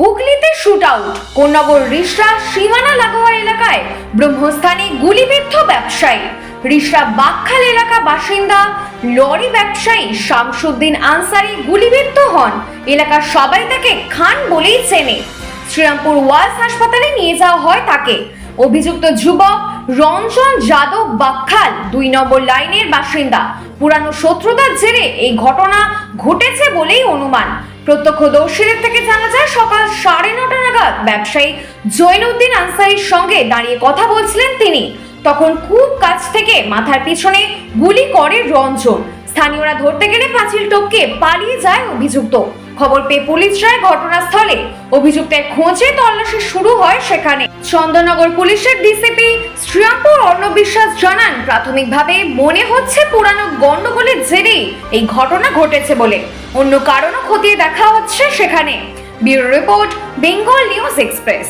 হুগলিতে shoot out Konnagar Rishra সীমানা লাগোয়া এলাকায় ব্রহ্মস্থানে গুলিবিদ্ধ ব্যবসায়ী। রিসরা বাকখাল এলাকা বাসিন্দা, লরি ব্যবসায়ী শামসুদ্দিন আনসারি গুলিবিদ্ধ হন। এলাকার সবাই তাকে খান বলেই চেনে। শ্রীরামপুর ওয়ালস হাসপাতালে নিয়ে যাওয়া হয় তাকে। অভিযুক্ত যুবক রঞ্জন যাদব বাকখাল, দুই নম্বর লাইনের বাসিন্দা। পুরানো শত্রুতার জেরে এই ঘটনা ঘটেছে বলেই অনুমান। প্রত্যক্ষদর্শীদের থেকে জানা যায়, সকাল সাড়ে নটা নাগাদ ব্যবসায়ী জৈনুদ্দিন আনসারির সঙ্গে দাঁড়িয়ে কথা বলছিলেন তিনি। তখন খুব কাছ থেকে মাথার পিছনে গুলি করে রঞ্জন। স্থানীয়রা ধরতে গেলে পাঁচিল টপকে পালিয়ে যায় অভিযুক্ত। খবর পেয়ে পুলিশ যায় ঘটনাস্থলে। অভিযুক্তের খোঁজে তল্লাশি শুরু হয় সেখানে। চন্দননগর পুলিশের ডিসিপি শ্রীরামপুর অর্ণব বিশ্বাস জানান, প্রাথমিকভাবে মনে হচ্ছে পুরানো গন্ডগোলের জেরে এই ঘটনা ঘটেছে বলে। অন্য কারণও খতিয়ে দেখা হচ্ছে সেখানে bureau report Bengal news express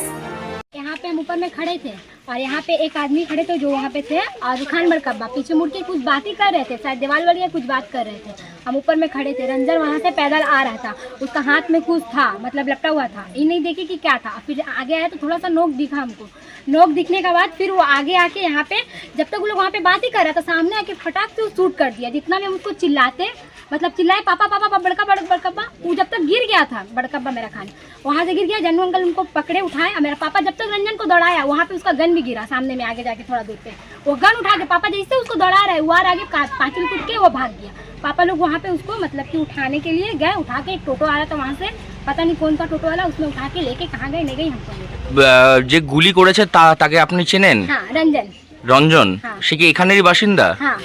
यहाँ पे हम ऊपर में खड़े थे और यहाँ पे एक आदमी खड़े थे जो वहाँ पे थे और खान बरकब्बा पीछे मुड़ के कुछ बात ही कर रहे थे शायद दीवार वाली या कुछ बात कर रहे थे हम ऊपर में खड़े थे, रंजन वहाँ से पैदल आ रहा था। उसका हाथ में कुछ था मतलब लपटा हुआ था। ये नहीं देखे कि क्या था। फिर आगे आया तो थोड़ा सा नोक दिखा हमको। नोक दिखने के बाद फिर वो आगे आके यहाँ पे, जब तक वो लोग वहाँ पे बात ही कर रहा था, सामने आके फटाक से शूट कर दिया। जितना भी हम उसको चिल्लाते मतलब चिल्लाए, पापा पापा पापा, बड़का, बड़, बड़कब्बा। वो जब तक गिर गया था, बड़कब्बा मेरा खान। वहाँ से गिर गया जन्नू अंकल उनको पकड़े, उठाए। मेरा पापा जब तक रंजन को दौड़ाया, वहाँ पे उसका गन भी गिरा सामने में आगे जाके थोड़ा दूर पे। वो गन उठा के पापा जैसे उसको दौड़ा रहे वो और आगे का- पाँचिल कूद के वो भाग गया पापा लोग वहाँ पे उसको मतलब कि उठाने के लिए गए उठा के एक टोटो आ रहा था वहाँ से पता नहीं कौन सा टोटो वाला उसमें उठा के लेके कहाँ गए नहीं गई हमको नहीं पता। আহ, যে গুলি করেছে তা তাকে আপনি চেনেন हाँ रंजन রঞ্জন হ্যাঁ। সে কি এখানেরই বাসিন্দা हाँ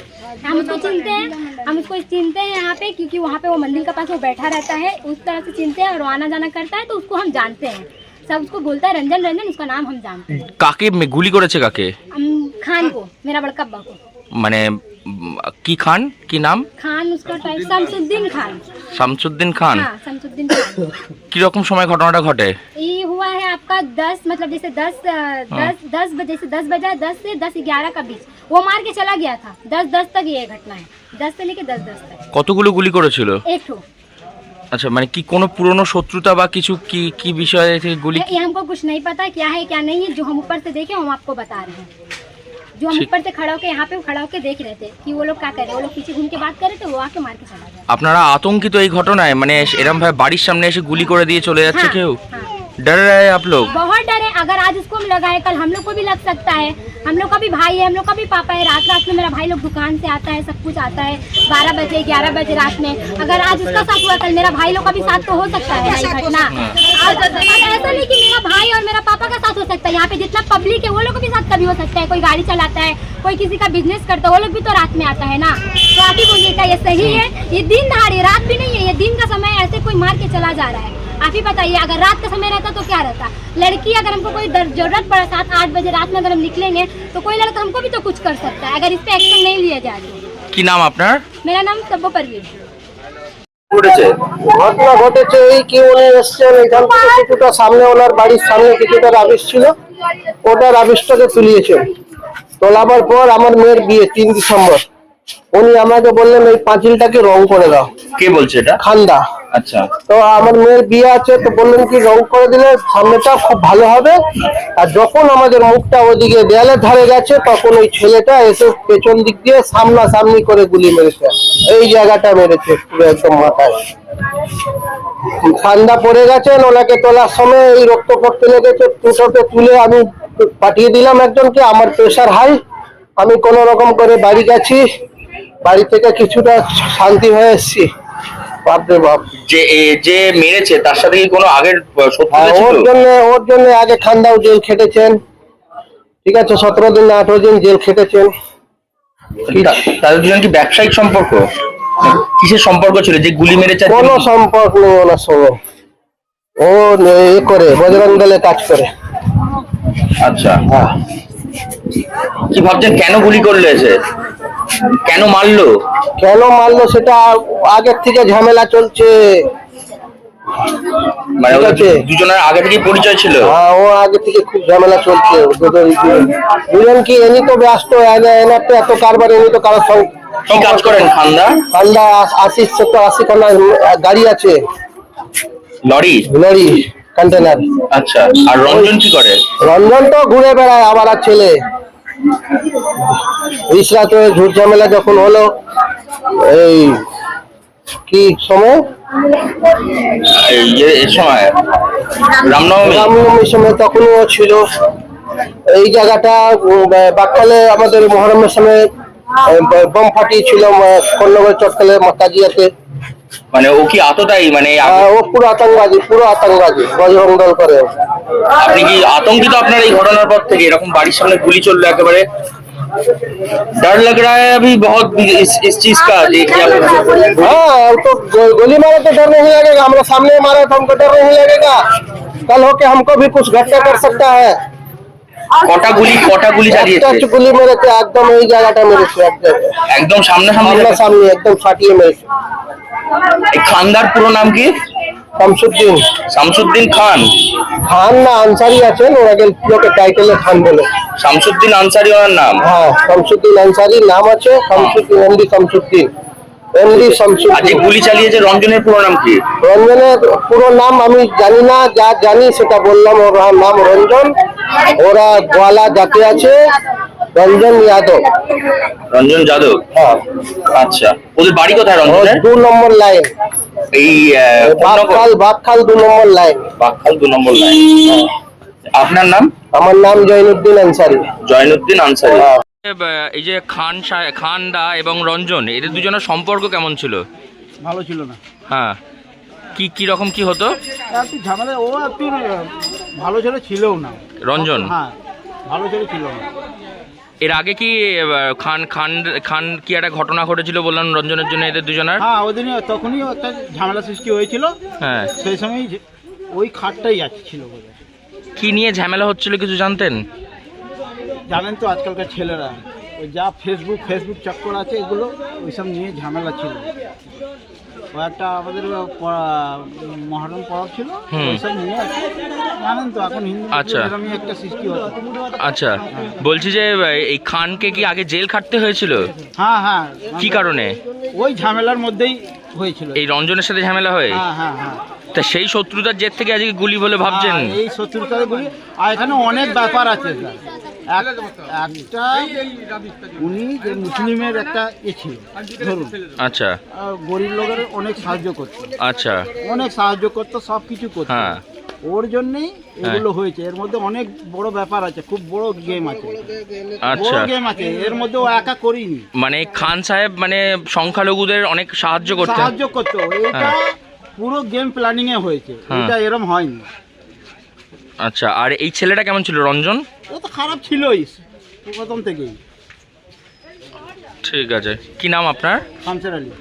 हम उसको चिनते हैं हम उसको चिनते हैं यहाँ पे क्योंकि वहाँ पे वो मंदिर के पास वो बैठा रहता है उस तरह से चिनते हैं और वो आना जाना करता है तो उसको हम जानते हैं सब उसको बोलता है रंजन रंजन उसका नाम हम जानते हैं কাকে মে- গুলি করেছে কাকে खान को मेरा बड़का अब्बा को मैंने की खान की नाम खान उसका टाइप शमसुद्दीन खान शमसुद्दीन खान हाँ शमसुद्दीन खान रकम समय घटना घटे ये हुआ है आपका दस मतलब जैसे दस दस दस बजे से दस बजा दस से दस ग्यारह का बीच वो मार के चला गया था दस दस तक ये घटना है दस से लेके दस दस तक কতগুলো গুলি করেছিল एक ठो আচ্ছা মানে কি কোনো পুরনো শত্রুতা বা কিছু কি কি বিষয়ে থেকে গুলি ये हमको कुछ नहीं पता क्या है क्या नहीं है जो हम ऊपर से देखे हम आपको बता रहे हैं जो हम ठीक। ऊपर से खड़ा होके यहाँ पे खड़ा होके देख रहे थे कि वो लोग क्या कर रहे हैं वो लोग पीछे घूम के बात कर रहे थे वो आके मार के चला गया আপনারা আতঙ্কিত এই ঘটনায় মানে এরম ভাবে বাড়ির সামনে এসে গুলি করে দিয়ে চলে যাচ্ছে हाँ, কেউ हाँ। डर रहे हैं आप लोग? बहुत डर है। अगर आज उसको हम लगाए कल हम लोग को भी लग सकता है। हम लोग का भी भाई है हम लोग का भी पापा है। रात रात में मेरा भाई लोग दुकान से आता है सब कुछ आता है। बारह बजे ग्यारह बजे रात में। अगर आज उसका साथ हुआ कल मेरा भाई लोग का भी साथ तो हो सकता है। घटना ऐसा नहीं कि मेरा भाई और मेरा पापा का साथ हो सकता है। यहाँ पे जितना पब्लिक है वो लोग के साथ कभी हो सकता है। कोई गाड़ी चलाता है कोई किसी का बिज़नेस करता है वो लोग भी तो रात में आता है ना। तो आप ही बोलिए क्या ये सही है ये दिन दहाड़े रात भी नहीं है ये दिन का समय ऐसे कोई मार के चला जा रहा है। आप ही बताइए अगर रात का समय रहता तो क्या रहता लड़की अगर हमको कोई दर- जरूरत पड़ा सात आठ बजे रात में अगर हम निकलेंगे तो कोई लड़का हमको भी तो कुछ कर सकता है अगर इस पे एक्शन नहीं लिया जाए तो। কি নাম আপনার मेरा नाम सब्बो परवीन করেছে ঘটনা ঘটেছে এই কি উনি এসছেন এখান থেকে কিছুটা সামনে ওনার বাড়ির সামনে কিছুটা রাবিশ ছিল ওটা রাবিশটাকে তুলিয়েছেন তোলাবার পর আমার মেয়ের বিয়ে তিন ডিসেম্বর উনি আমাকে বললেন এই পাঁচিলটাকে রং করে দাও। কে বলছে এটা? খান্দা। আচ্ছা। তো আমার মেয়ের বিয়ে আছে তো বললেন কি রং করে দিলে সামনেটা খুব ভালো হবে। আর যখন আমাদের মুখটা ওদিকে দেয়ালের ধারে গেছে তখন ওই ছেলেটা এসে পেছন দিক দিয়ে সামনা সামনি করে গুলি মেরেছে। এই জায়গাটা মেরেছে পুরো একদম মাথায়। ঠান্ডা পড়ে গেছেন ওনাকে তোলার সময় এই রক্ত ফক্ত লেগেছে টুটোতে তুলে আমি পাঠিয়ে দিলাম একজনকে আমার প্রেশার হাই আমি কোনো রকম করে বাড়ি গেছি বাড়ি থেকে কিছুটা শান্তি হয়ে এসেছি। বাপরে বাপ। যে যে মেরেছে তার সাথে কি কোনো আগের হ্যাঁ, ওর জন্য ওর জন্য আগে খান্দাও জেল খেটেছেন। ঠিক আছে সতেরো দিন না আঠারো দিন জেল খেটেছেন। তাদের দুজন কি ব্যবসায়িক সম্পর্ক? কিসের সম্পর্ক ছিল? যে গুলি মেরেছে কোনো সম্পর্ক নেই ওনার সঙ্গে। ও এ করে বজরং দলে কাজ করে। আচ্ছা। হ্যাঁ। কি ভাবছেন কেন গুলি করল কেন মারলো? কেন মারলো সেটা আগের থেকে ঝামেলা চলছে। মানে ওদের দুজনের আগে থেকেই পরিচয় ছিল? হ্যাঁ ও আগে থেকে খুব ঝামেলা চলছে দুজন কি এনি তো ব্যস্ত? এনার তো এত কারবার এনি তো কারোর সঙ্গে কি কাজ করেন খান্দা? ঠান্ডা আশি সত্তর আশি খানা গাড়ি আছে। লরি? লরি কন্টেনার আচ্ছা আর রঞ্জন কি করে? রঞ্জন তো ঘুরে বেড়ায় আবার আর ছেলে। ইসরাতে ঝুট ঝামেলা যখন হলো এই কি সময়? এই সময় রামনবমী। রামনবমীর সময় তখনও ছিল। এই জায়গাটা উম, আমাদের মহরমের সময় বোম ফাটিয়েছিল কন্নগর চটকালে মাতাজিয়াতে মানে ও কি আততায়ী মানে আহ, আপ- ও পুরো আতঙ্কবাদী পুরো আতঙ্কবাদী বজরং দল করে ও। আপনি কি আতঙ্কিত আপনার এই ঘটনার পর থেকে এরকম বাড়ির সামনে গুলি চললো একেবারে डर लग रहा है अभी बहुत इस, इस चीज का ये क्या हाँ हमको गो- गोली मारे तो डर नहीं लगेगा हमारे सामने मारा तो हमको डर नहीं लगेगा कल होके हमको भी कुछ घटना कर सकता है কটা গুলি কটা গুলি একটা চালিয়েছে? গুলি মেরেছে একদম এই জায়গাটা মেরেছে একদম। সামনে সামনে সামনে একদম ফাটিয়ে মেরেছে। খানদার পুরো নাম কি? শামসুদ্দিন। শামসুদ্দিন খান? খান না আনসারি আছেন ওরা লোকে টাইটেলে খান বলে। শামসুদ্দিন আনসারি ওনার নাম? হ্যাঁ শামসুদ্দিন আনসারি নাম আছে শামসুদ্দিন এমডি শামসুদ্দিন। এমডি যে শামসুদ্দিন। গুলি চালিয়েছে রঞ্জনের পুরো নাম কি? রঞ্জনের পুরো নাম আমি জানি না যা জানি সেটা বললাম ওর নাম রঞ্জন। ওরা গোয়ালা জাতি আছে রঞ্জন যাদব। রঞ্জন যাদব? হ্যাঁ। আচ্ছা। ওদের বাড়ি কোথায় ও রঞ্জনের দু নম্বর লাইন। এই? বাপখাল বাপখাল দু নম্বর লাইন। বাকখাল দু নম্বর লাইন। আপনার নাম? আমার নাম জৈনুদ্দিন আনসারি। জয়নুদ্দিন আনসারি। হ্যাঁ। এই যে খান সাহে- খান দা এবং রঞ্জন এদের দুজনের সম্পর্ক কেমন ছিল? ভালো ছিল না। হ্যাঁ। কি কি রকম কি হতো? ঝামেলা ও ভালো ছেলে ছিলও না। রঞ্জন? হ্যাঁ ভালো ছেলে ছিল না। এর আগে কি আহ, খান খান খান কি একটা ঘটনা ঘটেছিল বললাম রঞ্জনের জন্য এদের দুজনের? হ্যাঁ ওই দিনই তখনই একটা ঝামেলা সৃষ্টি হয়েছিল। হ্যাঁ। সেই সময় ওই খাটটাই আছে ছিল বোধ কি নিয়ে ঝামেলা হচ্ছিল কিছু জানতেন? জানেন তো আজকালকার ছেলেরা ওই যা ফেসবুক ফেসবুক চক্কর আছে এগুলো ওইসব নিয়ে ঝামেলা ছিল। ও একটা আমাদের মহরম পরব ছিল। ওইসব নিয়ে জানেন তো এখন হিন্দু আচ্ছা। এরকমই একটা সৃষ্টি আচ্ছা। বলছি যে এই খানকে কি আগে জেল খাটতে হয়েছিল? হ্যাঁ হ্যাঁ। কি কারণে? ওই ঝামেলার মধ্যেই হয়েছিল। এই রঞ্জনের সাথে ঝামেলা হয়ে? হ্যাঁ হ্যাঁ হ্যাঁ। তা সেই শত্রুতার জের থেকে আজকে গুলি বলে ভাবছেন? হ্যাঁ, এই শত্রুতার গুলি আর এখানে অনেক ব্যাপার আছে স্যার। একটা উনি যে মুসলিমের একটা এ ছিল ধরুন। আচ্ছা। গরিব লোকের অনেক সাহায্য করতো। আচ্ছা। অনেক সাহায্য করতো সব কিছু করতো। হ্যাঁ। ওর জন্যই এগুলো হয়েছে। এর মধ্যে অনেক বড় ব্যাপার আছে খুব বড় গেম আছে। আচ্ছা। বড় গেম আছে। এর মধ্যে ও একা করিনি। মানে খান সাহেব মানে সংখ্যালঘুদের অনেক সাহায্য করতেন। সাহায্য করতো। এটা হ্যাঁ। পুরো গেম প্ল্যানিং এ হয়েছে। হ্যাঁ। এটা এরম হয়নি। আচ্ছা আর এই ছেলেটা কেমন ছিল রঞ্জন? ও তো খারাপ ছিলই প্রথম থেকেই। ঠিক আছে। কি নাম আপনার? শামসের আলী।